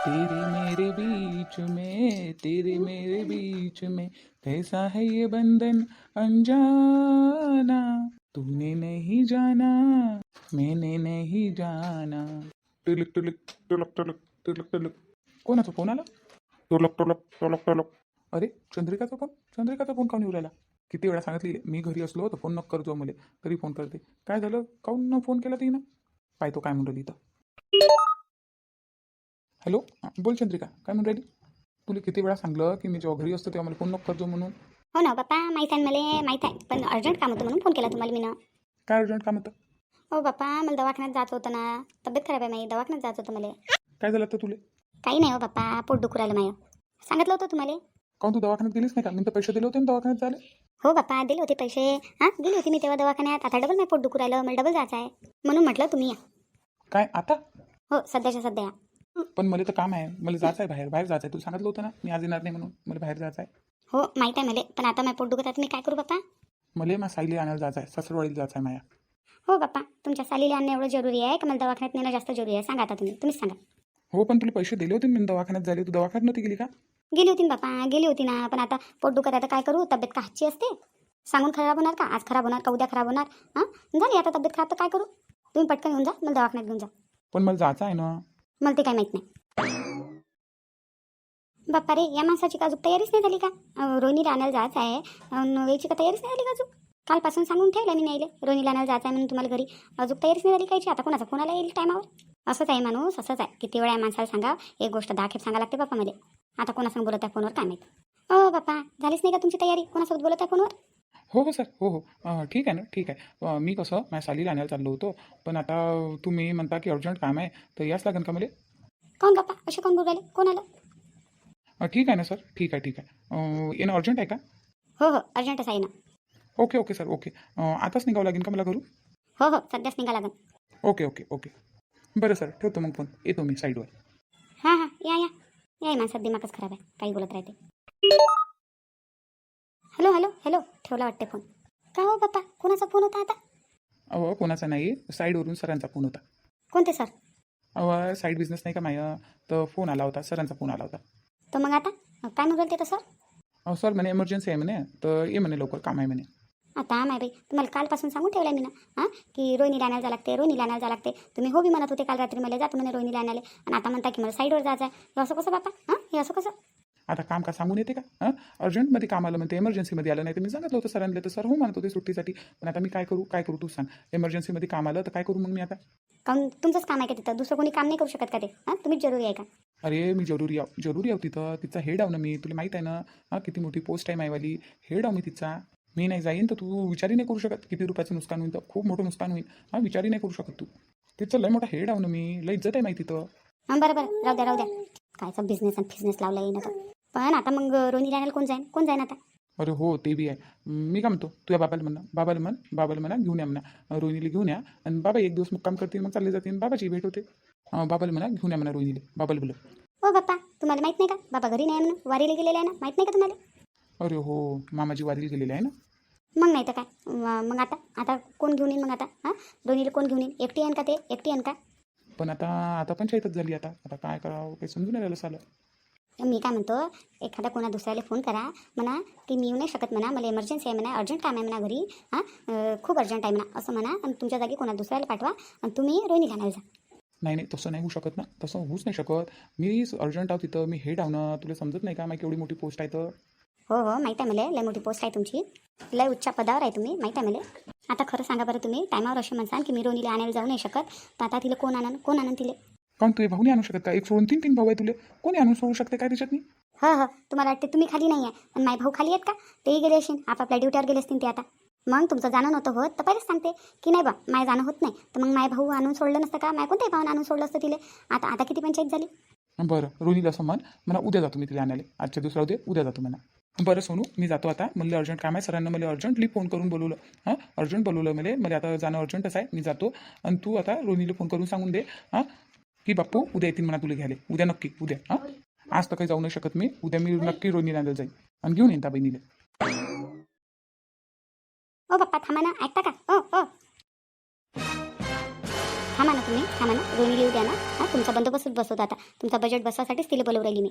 तेरे मेरे बीच में तेरे मेरे बीच में कैसा है ये बंधन अनजाना? तूने नहीं जाना मैंने नहीं जाना। टुलक टुलक टुलक टुलक टुलक टुलक। कोणाचा फोन आला? टुलक टुलक टुलक टुलक। अरे चंद्रिकाचा फोन चंद्रिकाचा फोन काऊन राहिला? किती वेळा सांगितली मी घरी असलो तर फोन नको करतो मला तरी फोन करते. काय झालं? काऊन न फोन केला तिनं? पाहतो काय राहिली इथं? हॅलो? बोल चंद्रिका काय म्हणून राहिली? तुला किती वेळा सांगलं की मी जेव्हा घरी असतो तेव्हा मला फोन नको करतो म्हणून? हो ना बाप्पा माहीत आहे मला माहीत आहे. पण अर्जंट काम होतं म्हणून फोन केला तुम्हाला मी ना काय अर्जंट काम होतं? हो बाप्पा मला दवाखान्यात जायचं होतं ना. तब्येत खराब आहे माझी दवाखान्यात जायचं होतं मला. काय झालं तुले? काही नाही हो बाप्पा पोट दुखू राहिलं माझं सांगितलं होतं तुम्हाला. काऊन तू दवाखान्यात गेलीस नाही का? मी तर पैसे दिले होते ना दवाखान्यात झाले. हो बाप्पा दिले होते पैसे. हां गेली होती मी तेव्हा दवाखान्यात. आता डबल माझं पोट दुखू राहिलं मला डबल जायचं आहे. म्हणून म्हटलं तुम्ही या. काय आता? हो सध्याच्या सध्या. या पण मला तर काम आहे. मला जायचं आहे बाहेर. बाहेर जायचं आहे तू सांगितलं होतं ना मी आज येणार नाही म्हणून. मला बाहेर जायचं आहे हो माहीत आहे मला. पण आता माझं पोट दुखत आहे. मी काय करू बाप्पा? मला माझ्या साईली आणायला जायचं आहे सासरवाडीला जायचं आहे माया हो बाप्पा. तुमच्या सालीला आणणं एवढं जरुरी आहे का? मला दवाखान्यात नेणं जास्त जरुरी आहे. सांगा आता तुम्ही. तुम्हीच सांगा. हो पण तुला पैसे दिले होते ना मी दवाखान्यात झाले तू दवाखान्यात नव्हती गेली का? गेली होती ना बापा गेली होती ना. पण आता पोट दुखत आहे. तर काय करू? तब्येत का हातची असते? सांगून खराब होणार का? आज खराब होणार का? उद्या खराब होणार? हां? झाली आता तब्येत खराब तर काय करू? तुम्ही पटकन घेऊन जा. मला दवाखान्यात घेऊन जा. पण मला जायचं आहे ना. मला ते काय माहीत नाही. बाप्पा रे या माणसाची का अजून तयारीच नाही झाली का? रोनी रोहिणीला जायचं आहे. अन् का तयारीच नाही झाली का अजून? कालपासून सांगून ठेवलं मी नाही रोनी आणायला जायचं आहे म्हणून तुम्हाला घरी. अजून तयारीच नाही झाली कायची आता कोणाचा कोणाला येईल टायमावर? असंच आहे माणूस असंच आहे. किती वेळा या माणसाला सांगा एक गोष्ट दहा खेप सांगा लागते बाप्पा मध्ये आता कोणासंग बोलत आहे फोनवर काय माहीत? हो बाप्पा झालीच नाही का तुमची तयारी? कोणासोबत बोलत आहे फोनवर? हो हो सर हो हो. अं, ठीक आहे ना ठीक आहे. अं, मी कसं माझ्या सालीला आणायला चाललो होतो. पण आता तुम्ही म्हणता की अर्जंट काम आहे तर याच लागेल का मला? कोण बाप्पा असे कोण बोलू राहिले कोण आलं? अं, ठीक आहे ना सर. ठीक आहे ठीक आहे. अं, येणं अर्जंट आहे का? हो हो. अर्जंटच आहे ना ओके ओके सर. ओके. अं, आताच निघावं लागेल का मला घरून? हो हो. सध्याच निघा लागन ओके ओके ओके. बरं सर. ठेवतो मग फ़ोन. येतो मी साईडवर. हाँ हाँ. या या. या माणसात दिमागच खराब आहे. काही बोलत राहते. हॅलो हॅलो हॅलो ठेवला वाटते फोन. का हो बाप्पा कोणाचा फोन होता आता? अहो कोणाचा नाही. साईडवरून सरांचा फोन होता. कोणते सर? अहो साईड बिझनेस नाही का माया? तर फोन आला होता. सरांचा फोन आला होता. तर मग आता? काय राहिले ते तर सर? अहो सर म्हणे एमर्जन्सी आहे म्हणे. तर ये म्हणे लवकर काम आहे म्हणे. आता माय बाई. तुम्हाला कालपासून सांगून ठेवलं मी ना. हां? की रोहिणीला आणायला जावं लागते रोहिणीला आणायला जावं लागते तुम्ही हो बी म्हणत होते काल रात्री मला जातो म्हणे रोहिणीला आणायला आणि आता म्हणता की मला साईडवर जायचं आहे हे असं कसं बापा हां? हे असं कसं? आता काम का सांगून येते का? हां? अर्जंटमध्ये काम आलं म्हणते एमर्जन्सीमध्ये आलं नाही तर मी सांगितलं होतं सरांना तर सर हो म्हणत होते सुट्टीसाठी. पण आता मी काय करू? काय करू तू सांग. एमर्जन्सीमध्ये काम आलं तर काय करू मग मी आता? काऊन तुमचंच काम आहे का तिथं? दुसरं कोणी काम नाही करू शकत का ते? हां? तुम्हीच जरुरी आहे का? अरे मी जरुरी आहो जरुरी आहो तिथं. तिचा हेड आहो ना मी. तुला माहीत आहे ना हां? किती मोठी पोस्ट आहे मायवाली हेड आहो मी तिचा. मी नाही जाईन तर तू विचारही नाही करू शकत. किती रुपयाचं नुकसान होईल तर खूप मोठं नुकसान होईल. हां? विचारही नाही करू शकत तू. तिचं लय मोठा हेड आहो ना मी. लय इज्जत आहे माहिती तिथं. हां बरं बरं. राहू द्या राहू द्या. कायचा बिझनेस आणि फिझनेस लावला येईन आता पण आता मग रोहिणीला आणायला कोण जाईन? कोण जाईन आता? अरे हो ते बी आहे. मी काय म्हणतो तुझ्या बाबाला म्हणा बाबाला म्हण बाबाला म्हणा घेऊन या म्हणा. रोहिणीला घेऊन या. आणि बाबा एक दिवस मुक्काम करतील मग चालले जातील. बाबाची भेट होते. बाबाला म्हणा घेऊन या म्हणा रोहिणीला. बाबाला बोल हो बाप्पा. तुम्हाला माहीत नाही का? बाबा घरी नाही आहे म्हणून. वारीला गेलेले आहे ना? माहीत नाही का तुम्हाला? अरे हो मामाजी वारीला गेलेली आहे ना? मग नाही तर काय? मग आता आता कोण घेऊन येईन मग आता? हां? रोहिणीला कोण घेऊन येईन एकटी येईन का ते? एकटी येईन का? पण आता आता पंचायतच झाली आता. आता काय करावं काही समजून नाही राहिलं सालं. मी काय म्हणतो एखादा कोणा दुसऱ्याला फोन करा म्हणा की मी येऊ नाही शकत म्हणा मला इमर्जन्सी आहे म्हणा अर्जंट काम आहे म्हणा घरी हां खूप अर्जंट आहे म्हणा असं म्हणा आणि तुमच्या जागी कोणा दुसऱ्याला पाठवा आणि तुम्ही रोहिणीला आणायला जा. नाही नाही तसं नाही होऊ शकत ना तसं होऊच नाही शकत. मी अर्जंट आहो तिथं मी आहो ना तुला समजत नाही का माझी केवढी मोठी पोस्ट आहे तर? हो हो माहीत आहे मला लय मोठी पोस्ट आहे तुमची. लय उच्च पदावर आहे तुम्ही माहीत आहे मला. आता खरं सांगा बरं तुम्ही टायमावर असे म्हणसान की मी रोहिणीला आणायला जाऊ नाही शकत तर आता तिला कोण आणन कोण आणन तिले? काऊन तुझे भाऊ नाही आणू शकत का? एक सोडून तीन तीन भाऊ आहे तुले. कोणी आणून सोडू शकते काय त्याच्यात नाही हो हो. तुम्हाला वाटते तुम्ही खाली नाही आहे पण माय भाऊ खाली आहेत का? तेही गेले असेल आपापल्या ड्युटीवर गेले असतील ते आता. मग तुमचं जाणं नव्हतं होत तर पहिलेच सांगते की नाही बा माय जाणं होत नाही. तर मग माय भाऊ आणून सोडलं नसतं का? माय कोणत्याही भाऊन आणून सोडलं असतं तिले. आता आता किती पंचायत झाली? बरं रोहिणीला म्हण. मला उद्या जातो मी तिला आणायला. आजच्या दुसऱ्या उद्या उद्या जातो म्हणा. बरं सोनू मी जातो आता. मला अर्जंट काम आहे. सरांना मला अर्जंटली फोन करून बोलवलं. हां? अर्जंट बोलवलं मला. मला आता जाणं अर्जंटच आहे. मी जातो. आणि तू आता रोहिणीला फोन करून सांगून दे. हां? की बाप्पू उद्या येतील म्हणा तुला घ्यायला. उद्या नक्की उद्या. हां? आज तर काही जाऊ नाही शकत मी. उद्या मी नक्की रोनी आणायला जाईल आणि घेऊन येईन त्या बहिणीला. ओ बाप्पा थांबा ना. ऐकता का? ओ ओ. थांबा ना तुम्ही. थांबा ना. रोनी येऊ द्या ना. हा तुमचा बंदोबस्त बसवता आता. तुमचा बजेट बसवासाठीच तिला बोलवून राहिली मी.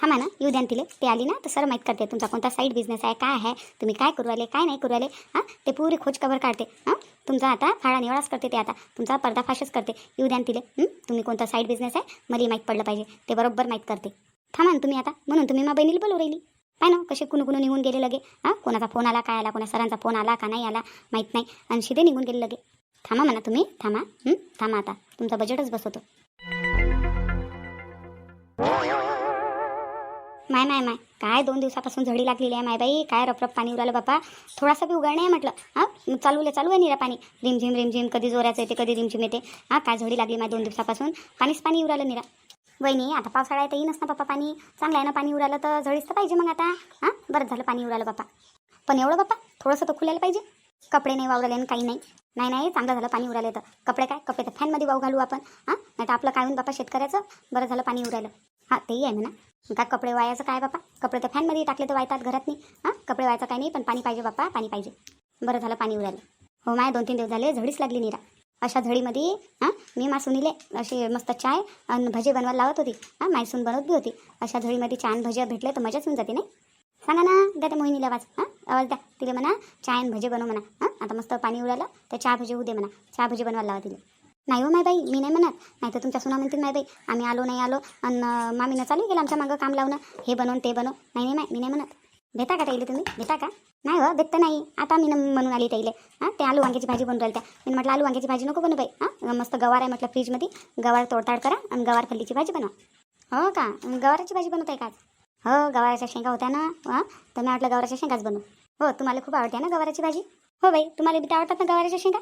थांबा ना येऊ द्या तिले. ते आली ना तर सर माहीत करते तुमचा कोणता साईड बिझनेस आहे काय आहे तुम्ही काय करू आले काय नाही करू आले हां? ते पुरी खोज कवर काढते हां? तुमचा आता फाळा निवाळाच करते ते आता तुमचा पर्दाफाशच करते. येऊ द्या तिले तुम्ही कोणता साईड बिझनेस आहे मला माहीत पडलं पाहिजे ते बरोबर माहीत करते. थांबा ना तुम्ही आता म्हणून तुम्ही मा बहिणीला बोलू राहिली. काय ना कसे कुणू कुणू निघून गेले लगे हां? कोणाचा फोन आला काय आला कोणा सरांचा फोन आला का नाही आला माहीत नाही. आणि शिदे निघून गेले लगे. थांबा म्हणा तुम्ही थांबा थांबा आता तुमचा बजेटच बसवतो. माय माय माय. काय दोन दिवसापासून झडी लागलेली आहे माय बाई. काय रपरप पाणी उरालं बापा. थोडासा बी उघडणे आहे म्हटलं. हां? चालू चालूले चालू आहे निरा पाणी. रिमझिम रिमझिम कधी जोराचं येते कधी रिमझिम येते. हां काय झडी लागली माय दोन दिवसापासून? पाणीच पाणी उरालं निरा. वहिनी आता पावसाळा आहे येईनच ना बापा पाणी. चांगलं आहे ना पाणी उरालं तर झडीच तर पाहिजे मग आता. हां? बरं झालं पाणी उरालं बाप्पा पण एवढं बाप्पा थोडंसं तर खुलायला पाहिजे. कपडे नाही वावरले आणि काही नाही. नाही नाही चांगलं झालं पाणी उरालं तर. कपडे काय? कपडे तर फॅनमध्ये वाहू घालू आपण. हां? नाही तर आपलं काय होऊन बापा शेतकऱ्याचं? बरं झालं पाणी उरालं हां तेही आहे म्हणा. काय कपडे वायाचं काय बापा? कपडे तर फॅनमध्ये टाकले तर वायतात घरात नाही हां कपडे वायाचं काय नाही पण पाणी पाहिजे बापा पाणी पाहिजे. बरं झालं पाणी उडालं हो माय दोन तीन दिवस झाले झडीच लागली निरा. अशा झडीमध्ये हां मी मा सुनीले अशी मस्त चाय आणि भजे बनवायला लावत होती. हां मायसून बनवत बी होती. अशा झडीमध्ये चाय आणि भजे भेटले तर मजाच होऊन जाते नाही? सांगा ना द्या त्या मोहिनीला आवाज. हां आवाज द्या. तिला म्हणा चाय आणि भजे बनव म्हणा. हां आता मस्त पाणी उडालं तर चहा भजी होऊ दे म्हणा. चहा भजी बनवायला लावा तिला. नाही हो माय बाई मी नाही म्हणत. नाही तर तुमच्या सुना म्हणतील माय बाई आम्ही आलो नाही आलो आणि मामीनं चालू केलं आमच्या मागं काम लावणं. हे बनवून ते बनव. नाही नाही माय मी नाही म्हणत. देता का ताईले तुम्ही? देता का? नाही हो भेटतं नाही. आता मी न- म्हणून आली ताईले. हां ते आलू वांग्याची भाजी बनवून राहिल्या. त्या मी म्हटलं आलू वांग्याची भाजी नको बनवू बाई. हां मस्त गवार आहे म्हटलं फ्रीजमध्ये. गवार तोडताड करा आणि गवार फल्लीची भाजी बनवा. हो का? गवाराची भाजी बनवताय का हो गवाराच्या शेंगा होत्या ना. हां तर मी म्हटलं गवाराच्या शेंगाच बनवू. हो तुम्हाला खूप आवडते ना गवाराची भाजी? हो बाई तुम्हाला बी आवडतात ना गवाराच्या शेंगा?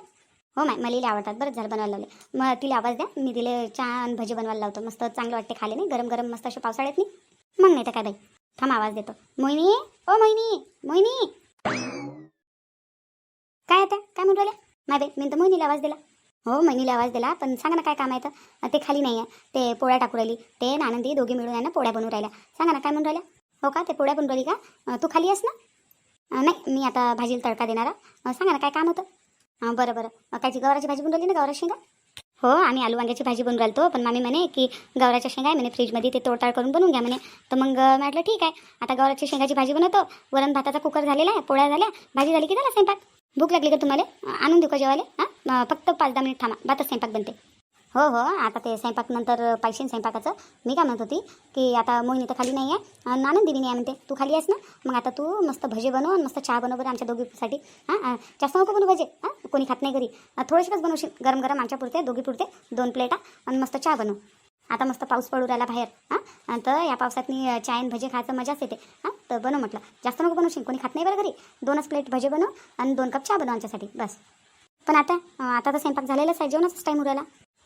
हो माय मला इले आवडतात बरं झालं बनवायला लावले. मग तिला आवाज द्या. मी तिला चहा आणि भजी बनवायला लावतो. मस्त चांगलं वाटते खाले नाही? गरम गरम मस्त असे पावसाळ्यात नाही? मग नाही तर काय बाई? थांब आवाज देतो. मोहिनी? ओ मोहिनी! मोहिनी! काय आता? काय म्हणून राहिल्या? माय बाई मी तर मोहिनीला आवाज दिला. हो मोहिनीला आवाज दिला. पण सांगा ना काय काम आहे तर. ते खाली नाही आहे ते पोळ्या टाकू राहिली. ते आनंदी दोघी मिळून आहे ना पोळ्या बनवून राहिल्या. सांगा ना काय म्हणून राहिल्या? हो का? ते पोळ्या बनवून राहिली का तू खाली आहेस ना? नाही मी आता भाजीला तडका देणार सांगा ना काय काम होतं? हां बरं बरं. अं, कायची गवाराची भाजी बनवली ना गवारा शेंगा? हो आम्ही आलू वांग्याची भाजी बनवून राहिलो पण मामी म्हणे की गवाराच्या शेंगा आहे म्हणे फ्रीजमध्ये ते तोडताड करून बनवून घ्या म्हणे. तर मग म्हटलं ठीक आहे. आता गवराच्या शेंगाची भाजी बनवतो. वरण भाताचा कुकर झालेला आहे पोळ्या झाल्या भाजी झाली की झाला स्वयंपाक? भूक लागली का तुम्हाला? आणून देऊ का जेवायला? हां? फक्त पाच दहा मिनिट थांबा भातच स्वयंपाक बनते. हो हो. आता ते स्वयंपाक नंतर पाहिजे स्वयंपाकाचं. मी काय म्हणत होती की आता मोहिनी तर खाली नाही आहे आणि आनंदी नाही आहे म्हणते तू खाली आहेस ना? मग आता तू मस्त भजे बनव आणि मस्त चहा बनव बरं आमच्या दोघीसाठी. हां जास्त नको बनवू भजे. हां कोणी खात नाही घरी. अं, थोडेसेच बनवशील. गरम गरम आमच्या पुरते दोघी पुरते दोन प्लेटा आणि मस्त चहा बनव. आता मस्त पाऊस पडू राहिला बाहेर. हां तर या पावसात मी अं, चाय आणि भजे खायचं मजाच येते. हां तर बनव म्हटलं. जास्त नको बनवशील. कोणी खात नाही बरं घरी. दोनच प्लेट भजे बनव आणि दोन कप चहा बनव आमच्यासाठी. बस. पण आता आता तर स्वयंपाक झालेलाच आहे. जेवणाचाच टाईम उरायला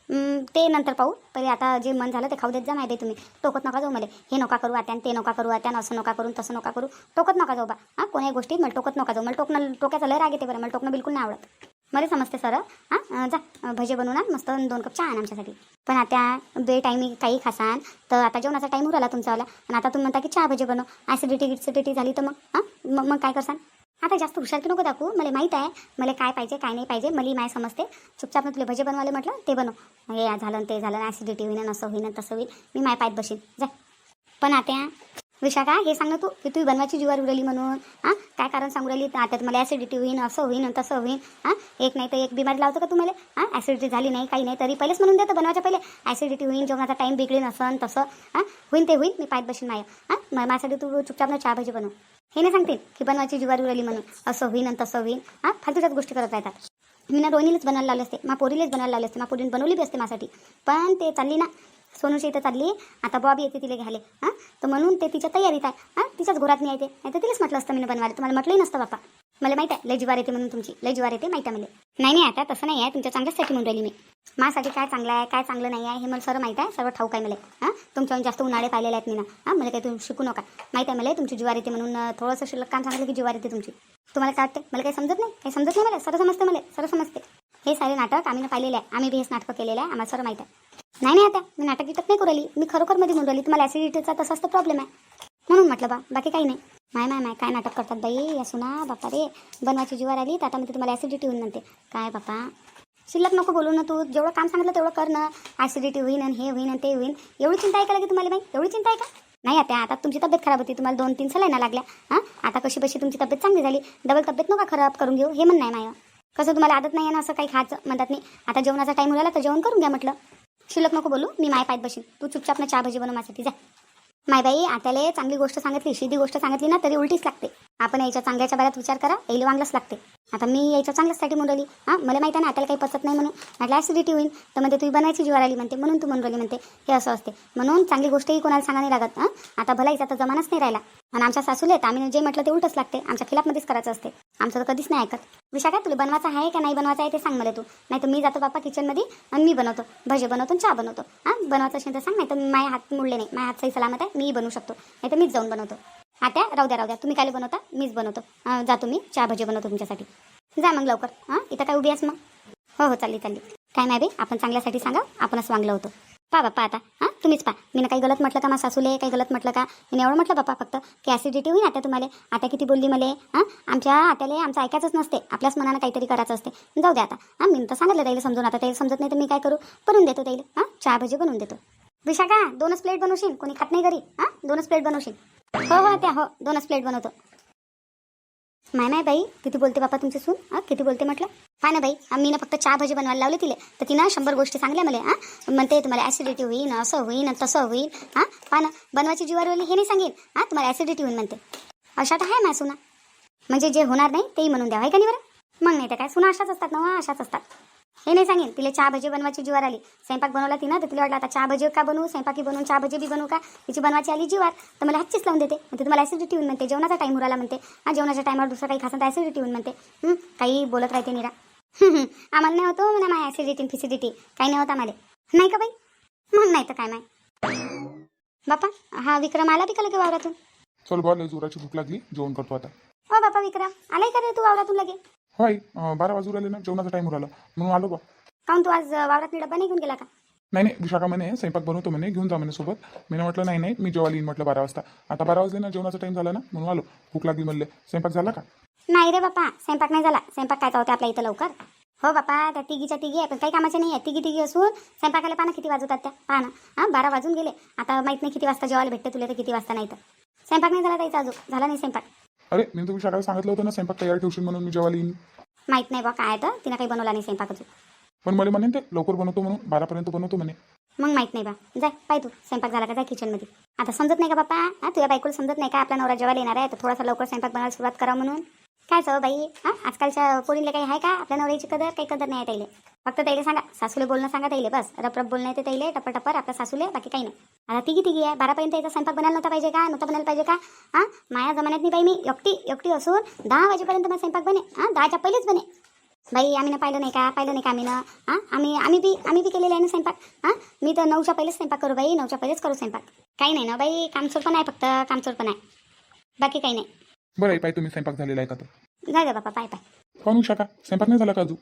ते नंतर पाहू. पहिले आता जे मन झालं ते खाऊ देत जा माहिती तुम्ही टोकत नका जाऊ मला. हे नका करू आत्यान ते नका करू आत्यान असं नका करू तसं नका करू. टोकत नका जाऊ बा. हां कोणाही गोष्टी मला टोकत नका जाऊ. मला टोकणं टोक्याचा लय राग येते बरं. मला टोकणं बिलकुल नाही आवडत. मला समजते सर हां. जा. भजे बनवून आण मस्त दोन कप चहा आण आमच्यासाठी. पण आता बे टायमी काही खासान. तर आता जेवणाचा टाईम उराला तुमचावाला आणि आता तुम्ही म्हणता की चहा भजे बनव. ॲसिडिटी गिडसिडिटी झाली तर मग हां. मग मग काय करसान? आता जास्त हुशार नको दाखवू. मला माहीत आहे. मला काय पाहिजे काय नाही पाहिजे. मला माय समजते. चुपचाप तुला भजे बनवाले म्हटलं ते बनव. हे झालं ते झालं ॲसिडिटी होईन असं होईन तसं होईल मी माय पायत बसेन. जा. पण आता विशाखा हे सांग ना तू की तू बनवायची जीवार उडली म्हणून हां? काय कारण सांगू राहिली? आता मला ॲसिडिटी होईन असं होईन तसं होईन हां? एक नाही तर एक बिमारी लावतो का तुम्हाला हां? ॲसिडिटी झाली नाही काही नाही तरी पहिलेच म्हणून देतं बनवायच्या पहिले. ॲसिडिटी होईन जेवणाचा टाईम बिघडेन असं तसं हां? होईन ते होईन मी पायत बसेन माया. हां? माझ्यासाठी तू चुपचाप ना चहा भजी बनव. हे नाही सांगते की बनवायची जीवार उरली म्हणून. असं होईन आणि तसं होईन. हां फालतूच्याच गोष्टी करत राहतात. मी ना रोहिणीलाच बनायला लावले असते. मा पोरीलाच बनायला लावले असते. मा पोरीने बनवली बी असते माझ्यासाठी. पण ते चालली ना. सोनूची इथं चालली. आता बॉबी येते तिला घ्यायला. हां तर म्हणून ते तिच्या तयारीत आहे. हां तिच्याच घरात नाही येते नाही तर तिलाच म्हटलं असतं मी बनवायला. तुम्हाला म्हटलंही नसतं बापा मला माहिती आहे लय जीवार येते म्हणून तुमची. लय जीवार येते माहिती आहे मला. नाही नाही आता तसं नाही आहे. तुमच्या चांगल्यासाठी म्हणून राहिली मी. माझ्यासाठी काय चांगलं आहे काय चांगलं नाही आहे हे मला सर्व माहीत आहे. सर्व ठाऊक आहे मला. हां? तुमच्याहून जास्त उन्हाळे पाहिलेले आहेत मी ना. हां? मला काही तुम्ही शिकू नका. माहीत आहे मला तुमची जीवार येते म्हणून थोडंसं शिल्लक काम सांगितलं की जीवार येते तुमची. तुम्हाला काय वाटते मला काही समजत नाही? काही समजत नाही मला? सर्व समजते मला. सर्व समजते. हे सारे नाटक आम्ही पाहिलेले आहे. आम्ही बी हेच नाटकं केलेलं आहे. आम्हाला सर्व माहीत आहे. नाही नाही आता मी नाटक गिटक नाही करू राहिली. मी खरोखरमध्ये म्हणून राहिली. तुम्हाला ॲसिडिटीचा तसाच तर प्रॉब्लेम आहे. म्हणून म्हटलं बा बाकी काही नाही. माय माय माय काय नाटक करतात बाई? या सुना बापा रे. बनवायची जीवार आली तर आता मी तुम्हाला ॲसिडिटी होऊन म्हणते. काय बापा शिल्लक नको बोलू ना तू. जेवढं काम सांगितलं तेवढं कर ना. ॲसिडिटी होईन आणि हे होईन आणि ते होईन. एवढी चिंता आहे का लगे तुम्हाला बाई? एवढी चिंता आहे का? नाही आता आता तुमची तब्येत खराब होती. तुम्हाला दोन तीन सलाईना लागल्या. हां? आता कशी बशी तुमची तब्येत चांगली झाली. डबल तब्येत नका खराब करून घेऊ? हे म्हणणं आहे माझं कसं तुम्हाला आदत नाही आहे ना असं काही खायचं? म्हणतात नाही. आता जेवणाचा टाईम उराला तर जेवण करून घ्या म्हटलं. शिल्लक नको बोलू. मी माय पायत बशीन. तू चुपचाप ना चहा भाजी बनव माझ्यासाठी. जा. माय बाई चांगली गोष्ट सांगितली शिधी गोष्ट सांगितली ना तरी उलटीच लागते. आपण याच्या चांगल्याच्या बऱ्यात विचार करा यायला वांगलाच लागते. आता मी याच्या चांगल्यासाठी म्हणून राहिली हां मला माहिती आहे ना आत्याला काही पचत नाही म्हणून. म्हटलं ॲसिडिटी होईल तर म्हणते तुम्ही बनायची जीवार आली म्हणते. म्हणून तू म्हणून राहिली म्हणते. हे असं असते. म्हणून चांगली गोष्टही कोणाला सांगा नाही लागत हां. आता भलाईचा तर जमानाच नाही राहिला. आणि आमच्या सासूले तर आम्ही जे म्हटलं ते उलटच लागते. आमच्या खिलाफमध्येच करायचं असते. आमचं तर कधीच नाही ऐकत. विशा काय तुला बनवायचं आहे का नाही बनवायचं आहे ते सांग मला तू. नाही तर मी जातो बाप्पा किचनमध्ये आणि मी बनवतो. भजे बनवतो आणि चहा बनवतो. हां? बनवायचं असेल तर सांग नाही तर माझ्या हात मोडले नाही. माझ्या हातचाही सलामत आहे मी बनवू शकतो. नाही तर मीच जाऊन बनवतो. आत्या राहू द्या राहू द्या. तुम्ही काय बनवता? मीच बनवतो. जातो मी चहा भजे बनवतो तुमच्यासाठी. जा मग लवकर. हां? इथं काय उभी आहेस मग? हो हो चालली चालली. काय नाही बे आपण चांगल्यासाठी सांगा. आपणच वांगलं होतो. पा बाप्पा आता हां? तुम्हीच पा. मी काही गलत म्हटलं का मा सासूले? काही गलत म्हटलं का? मी एवढं म्हटलं बाप्पा फक्त की ॲसिडिटी होईल आता तुम्हाला. आता किती बोलली मला हां? आमच्या आत्याला आमचं ऐकायचंच नसते. आपल्याच मनानं काहीतरी करायचं असते. जाऊ द्या आता. हां मी तर सांगितलं त्याला समजून. आता त्याला समजत नाही तर मी काय करू? बनवून देतो त्याला हां? चहा भजी बनवून देतो. विशाखा दोनच प्लेट बनवशील? कोणी खात नाही घरी हां? दोनच प्लेट बनवशील. हो हो त्या हो. दोनच प्लेट बनवतो. माय माय बाई किती बोलते बापा तुमचे सून? हां किती बोलते म्हटलं? पहा ना बाई मी ना फक्त चहा भजी बनवायला लावले तिले. तर तिनं शंभर गोष्टी सांगल्या मला हां. म्हणते तुम्हाला ॲसिडिटी होईन असं होईन तसं होईन हां पहा ना बनवायची होईल हे नाही सांगेन. हां तुम्हाला ॲसिडिटी होईन म्हणते. अशा तर आहे माय सुना. म्हणजे जे होणार नाही तेही म्हणून द्यावं आहे का नाही बरं? मग नाही तर काय सुना अशाच असतात ना अशाच असतात. हे नाही सांगेन. तिला चहा भजी बनवायची जीवार आली. स्वयंपाक बनवला तिनं तर तिला वाटलं आता चहा भजी का बनवू? स्वयंपाकी बनवून चहा भजी बी बनवू का? तिची बनवायची आली जीवार तर मला हातचीच लावून देते. म्हणते तुम्हाला ॲसिडिटी होऊन म्हणते. जेवणाचा टाईम उराला म्हणते. हा जेवणाच्या टाईमावर दुसरं काही खासं तर ॲसिडिटी होऊन म्हणते. काही बोलत राहते निरा. आम्हाला नाही होतो म्हणा माय ॲसिडिटी फिसिडिटी काही नाही होता मला नाही का बाई? मग नाही तर काय माय? बापा हा विक्रम आला बी का लगे वावरातून? चल बा लय जोराची भूक लागली. जेवण करतो आता. हो बापा विक्रम. आलाय का रे तू वावरातून लगे? होय बारा वाजू राहिले ना जेवणाचा टाईम उराला. म्हणून आलो बा. काहून तू आज वावरात डब्बा नाही घेऊन गेला का? नाही नाही विशाखा म्हणे स्वयंपाक बनवतो म्हणे घेऊन जा म्हणे सोबत. मी म्हटलं नाही नाही मी जेवायला येईन म्हटलं बारा वाजता. आता बारा वाजले ना जेवणाचा टाईम झाला ना म्हणून आलो. भूक लागली म्हणले. स्वयंपाक झाला का? नाही रे बापा स्वयंपाक नाही झाला. स्वयंपाक काय होते आपल्या इथं लवकर? हो बापा त्या तिघीच्या तिघी आहे पण काही कामाच्या नाही आहे तिघी तिघी असून स्वयंपाकाला पाना किती वाजवतात त्या? पाना हां बारा वाजून गेले. आता माहीत नाही किती वाजता जेवायला भेटते तुला तर किती वाजता नाही तर. स्वयंपाक नाही झाला त्याचा अजून झाला नाही स्वयंपाक. अरे मी तर विशाखाला सांगितलं होतं ना स्वयंपाक तयार ठेवशील म्हणून मी जेवायला येईन माहीत नाही बा काय तर. तिनं काही बनवला नाही स्वयंपाक अजून. पण मला म्हणे ते लवकर बनवतो म्हणून बारापर्यंत बनवतो म्हणे. मग माहीत नाही बा. जाय पाय तू. स्वयंपाक झाला का जाय किचनमध्ये आता समजत नाही का बाप्पा हा तुझ्या बायकोला समजत नाही का? आपला नवरा जेवायला येणार आहे तर थोडासा लवकर स्वयंपाक बनवायला सुरुवात करा म्हणून. काय सव बाई? हां आजकालच्या पोरीला काही आहे का? आपल्या नवऱ्याची कदर? काही कदर नाही आहे त्याला फक्त त्याला सांगा. सासूले बोलणं सांगा त्याला बस. रप रप बोलणं येते त्याला टप्पर टप्पर आपल्या सासूले बाकी काही नाही. आता तिघी तिघी आहे. बारापर्यंत याचा स्वयंपाक बनायला नव्हता पाहिजे का? नव्हता बनायला पाहिजे का? हां? माया जमान्यात नाही बाई मी. एकटी एकटी असून दहा वाजेपर्यंत माझा स्वयंपाक बने. हां? दहाच्या पहिलेच बने. बाई आम्ही ना पाहिलं नाही का? पाहिलं नाही का आम्ही ना हां? आम्ही आम्ही बी आम्ही बी केलेलं आहे ना स्वयंपाक. हां? मी तर नऊच्या पहिलेच स्वयंपाक करू बाई. नऊच्या पहिलेच करू स्वयंपाक. काही नाही ना बाई. कामचोर पण आहे फक्त. कामचोर पण आहे. बाकी काही नाही. बरं पाय तुम्ही स्वयंपाक झालेला आहे का ग बापा पाय पाय काहून विशाखा स्वयंपाक नाही झाला का अजून?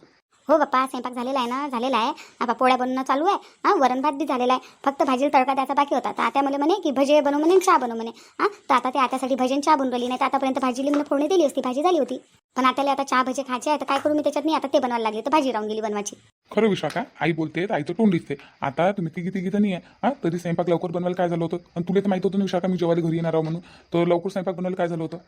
हो बाप्पा स्वयंपाक झालेला आहे ना झालेला आहे. बापा पोळ्या बनवणं चालू आहे. हां वरण भात बी झालेला आहे. फक्त भाजीला तडका द्यायचा बाकी होता. तर आता मला म्हणे की भजे बनव म्हणे चहा बनव म्हणे. हां तर आता ते आत्यासाठी भजन चहा बनवली. नाही तर आतापर्यंत भाजीली मला फोडणी दिली असती भाजी झाली होती. पण आताला आता चहा भजे खायचे आहे तर काय करू मी त्याच्यात? मी आता ते बनवायला लागले. तर भाजी राहून गेली बनवायची. खरं विशाखा आई बोलते तर आईचं तोंड दिसते. आता तुम्ही तिघी तिघी तर नाही आहे. हा तरी स्वयंपाक लवकर बनवायला काय झालं होतं? आणि तुला तर माहीत होतं ना विशाखा मी जेवायला घरी येणार आहो म्हणून. तर लवकर स्वयंपाक बनवायला काय झालं होतं?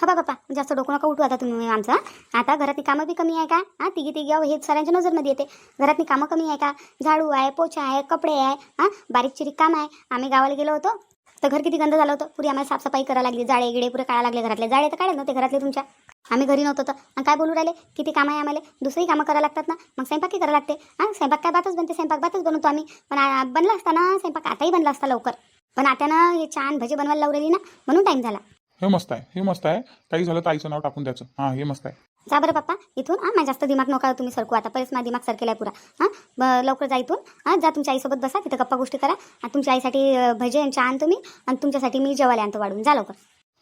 हा बा बाप्पा जास्त डोकं नका उठू आता तुम्ही आमचं आता घरातली कामं बी कमी आहे का? हां तिघी तिघी हे सरांच्या नजरमध्ये येते. घरातली कामं कमी आहे का? झाडू आहे पोछा आहे कपडे आहे हां बारीक चिरीक काम आहे. आम्ही गावाला गेलो होतो तर घर किती गंद झालं होतं. पुरी आम्हाला साफसफाई करायला लागली जाळे गिडे पुरे काढायला लागले घरातले. जाळे तर काढले नव्हते घरातले तुमच्या. आम्ही घरी नव्हतो तर. आणि काय बोलू राहिले? किती कामं आहे आम्हाला? दुसरी कामं करायला लागतात ना. मग स्वयंपाकही करायला लागते. हां स्वयंपाक काय बातच बनते? स्वयंपाक बातच बनवतो आम्ही. पण बनला असता ना स्वयंपाक आताही बनला असता लवकर. पण आता ना हे छान भजे बनवायला लावलेली ना म्हणून टाईम झाला. हे मस्त आहे हे मस्त आहे. काही झालं तर आईचं नाव टाकून द्यायचं. हां हे मस्त आहे. जा बरं पप्पा इथून हां माझ्या जास्त दिमाग नका तुम्ही सरकू. आता पहिलेच माझा दिमाग सरकेला पुरा. हां लवकर जा इथून. हां जा तुमच्या आईसोबत बसा तिथं गप्पा गोष्टी करा. आणि तुमच्या आईसाठी अं, भजे आणि चहा आणतो मी. आणि तुमच्यासाठी मी जेवायला आणतो वाढून. जा लवकर.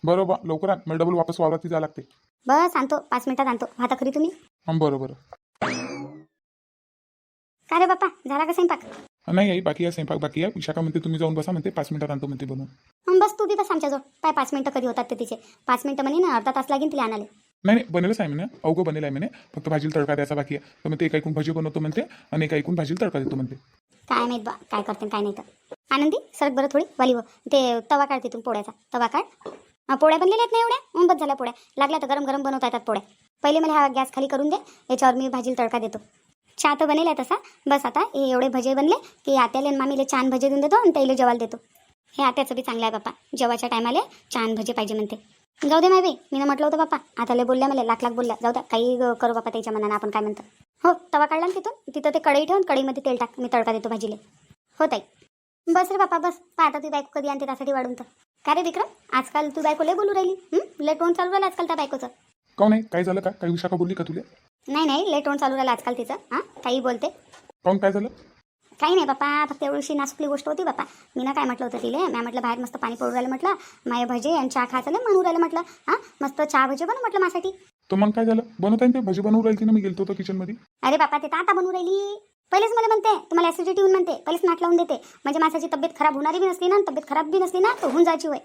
बरं बा लवकर आण. मला डबल वापस वावरात जावं लागते. बस आणतो. पाच मिनिटात आणतो. आता खरी तुम्ही. हां बरं बरं का रे बाप्पा? झाला का स्वयंपाक? नाही आई बाकी आहे स्वयंपाक बाकी आहे. विशाखा म्हणते तुम्ही जाऊन बसा म्हणते पाच मिनिटात आणतो म्हणते बनवून. मग बस तू बी बस आमच्याजवळ पाय पाच मिनिटं कधी होतात ते तिचे. पाच मिनिटं म्हणे ना अर्धा तास लागेल तिला आणाले नाही नाही बनेलच आहे म्हणे. अवघं बनेल आहे म्हणे. फक्त भाजीला तडका द्यायचा बाकी आहे. तर मग ते एक ऐकून भजी बनवतो म्हणते आणि एक ऐकून भाजीला तडका देतो म्हणते. काय माहीत बा काय करते आणि काय नाही तर. आनंदी सरक बरं थोडी वाली हो ते तवा काढ तिथून पोळ्याचा. तवा काढ. अं, पोळ्या बनलेल्या आहेत ना एवढ्या? उंबत झाल्या पोळ्या. लागल्या तर गरम गरम बनवता येतात पोळ्या. पहिले मला हा गॅस खाली करून दे. याच्यावर मी भाजीला तडका देतो. चहा तर बनेल तसा. बस आता हे एवढे भजे बनले की आत्याले आणि मामीले छान भजे देऊन देतो आणि त्याला जेवायला देतो. हे आत्याचं बी चांगलं आहे बाप्पा जेवायच्या टायमाले छान भजे पाहिजे म्हणते. जाऊ दे माय बाई मी म्हटलं होतं बाप्पा आता लय बोलल्या मला लाख लाख बोलल्या. जाऊ द्या काही करू बाप्पा त्याच्या मनानं आपण काय म्हणतो. हो तवा काढला ना तिथून. तिथं ते कढई ठेवून कढईमध्ये तेल टाक मी तडका देतो भाजीले. हो ताई. बस रे बापा बस. पहा आता ती बायको कधी आणते त्यासाठी वाढून तर. काय रे विक्रम? आजकाल तू बायको लय बोलू राहिली. लय टोन चालू राहिलं आजकाल त्या बायकोचं. काऊन नाही काय झालं का? काही विशाखा बोलली का तुला? नाही नाही लय टोन चालू राहिलं आजकाल तिचं. हां काही बोलते. काऊन काय झालं? काही नाही बापा फक्त एवढीशी नासुकली गोष्ट होती बापा मी ना काय म्हटलं होतं तिले मी म्हटलं बाहेर मस्त पाणी पडू राहिलं म्हटलं माय भजे आणि चहा खायचं म्हणू राहिलं म्हटलं. हां मस्त चहा भजे बनव म्हटलं माझ्यासाठी. तर मग काय झालं? बनवता येईल ते? भजी बनवू राहिली ना मी गेलतो तर किचनमध्ये अरे बापा ते तर आता बनवू राहिली. पहिलेच मला म्हणते तुम्हाला ॲसिडिटी होऊन म्हणते पहिलेच नाट लावून देते. म्हणजे माझ्याची तब्येत खराब होणारी बी नसली ना तब्येत खराब बी नसली ना तर होऊन जायची वय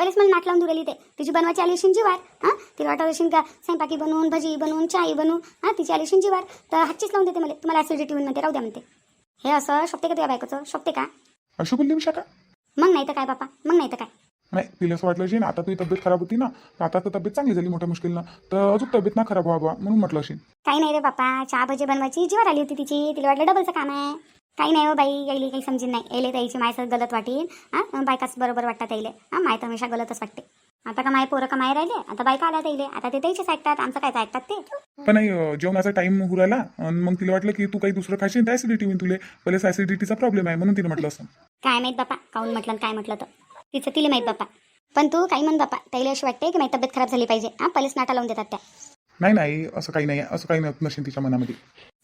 पहिलेच मला नाट लावून दिलेली ते तिची बनवायची आली असेल जीवार हां? तिला वाटत असेल का स्वयंपाकी बनवून भजी बनवून चाई बनवून हां? तिची आली असेल जीवार तर हातचीच लावून देते मला तुम्हाला ॲसिडिटी होऊन म्हणते राहू द्या म्हणते. हे असं शोभते का तुझ्या बायकोचं? शोभते का? अशी बोलली विशाखा मग नाही तर काय बापा? मग नाही तर काय? नाही तिला असं वाटलं असेल आता तुझी तब्येत खराब होती ना आता तर तब्येत चांगली झाली मोठ्या मुश्किलनं तर अजून तब्येत ना खराब व्हावा म्हणून म्हटलं असेल काही नाही रे बापा चहा भजी बनवायची जीवार आली होती तिची तिला वाटलं डबलचं काम आहे. काही नाही हो बाई यायली काही समजेन नाही. यायले त्याची मायचं गलत वाटेल हां? बायकाच बरोबर वाटतात यायले. हां माय तर हमेशा गलतच वाटते. आता का माय पोरं का माय राहिले? आता बायका आल्या त्याईले आता ते त्याचेच ऐकतात आमचं काय ऐकतात ते. पण नाही अं, जेवणाचा टाइम होऊ राहिला मग तिला वाटलं की तू काही दुसरं खाशील तर ऍसिडिटी होईल तुले. पहिलेच ऍसिडिटीचा प्रॉब्लेम आहे म्हणून तिने म्हटलं असं. काय माहीत बापा काऊन म्हटलं आणि काय म्हटलं तर. तिचं तिला माहीत बापा. पण तू काही म्हण बापा त्याला अशी वाटते की माझी तब्येत खराब झाली पाहिजे. हां पहिलेच नाटा लावून देतात त्या. नाही नाही असं काही नाही. असं काही नाही नसेल तिच्या मनामध्ये.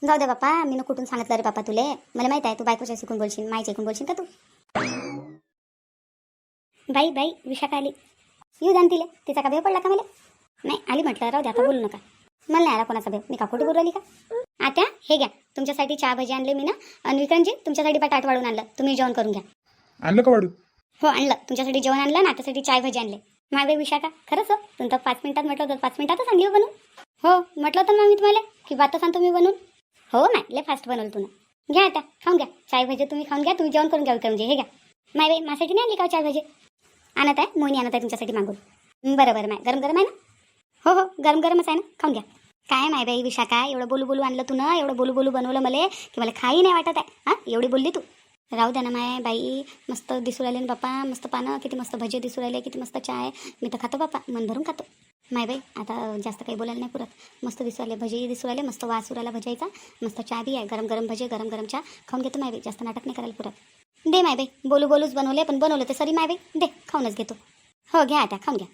जाऊ दे बापा मी कुठून सांगितलं रे बापा तुले? मला माहीत आहे तू बायकोच्या शिकून बोलशील मायच्या ऐकून बोलशील का तू? बाई बाई विशाखा आली. येऊ द्या तिले तिचा का भेव पडला का मला? नाही आली म्हटलं राहू द्या आता बोलू नका. मला नाही आला कोणाचा भेव. मी का खोटी बोलू राहिली का? आता हे घ्या तुमच्यासाठी चहा भजी आणले मी ना. आणि विक्रमजी तुमच्यासाठी बटाट वाढून आणलं. तुम्ही जेवण करून घ्या. आणलं का वाढू हो आणलं. तुमच्यासाठी जेवण आणलं ना त्यासाठी चाय भजी आणले. माय बाई विशाखा खरंच हो? तर पाच मिनिटात म्हटलं होतं पाच मिनिटातच आणली हो बनवून? हो म्हटलं होतं ना मी तुम्हाला की बातच आणतो मी बनवून? हो माय लय फास्ट बनवलं तुला घ्या आता खाऊन घ्या. चाय भाजी तुम्ही खाऊन घ्या तुम्ही जेवण करून घ्या का म्हणजे हे घ्या. माय बाई माझ्यासाठी नाही आली का हो चाय भजी? आणत आहे मोहिनी आणत आहे तुमच्यासाठी मागून. बरं बरं माय गरम गरम आहे ना? हो हो गरम गरमच आहे ना खाऊन घ्या. काय माय बाई विशाखा एवढं बोलू बोलू आणलं तू ना एवढं बोलू बोलू बनवलं मला की मला खाई नाही वाटत आहे. हां एवढी बोलली तू. राहू द्या ना माय बाई मस्त दिसू राहिले ना बापा मस्त पानं किती मस्त भजे दिसू राहिले किती मस्त चाय. मी तर खातो बापा मन भरून खातो. माय बाई आता जास्त काही बोलायला नाही पुरत. मस्त दिसू आले भजे दिसू राहिले मस्त वास राहिला भजायचा मस्त चहा बी आहे गरम गरम भजे गरम गरम चहा. खाऊन घेतो माय बाई जास्त नाटक नाही करायला पुरत. दे माय बाई बोलू बोलूच बनवले पण बनवलं ते सरी माय बाई. दे खाऊनच घेतो. हो घ्या आता खाऊन घ्या.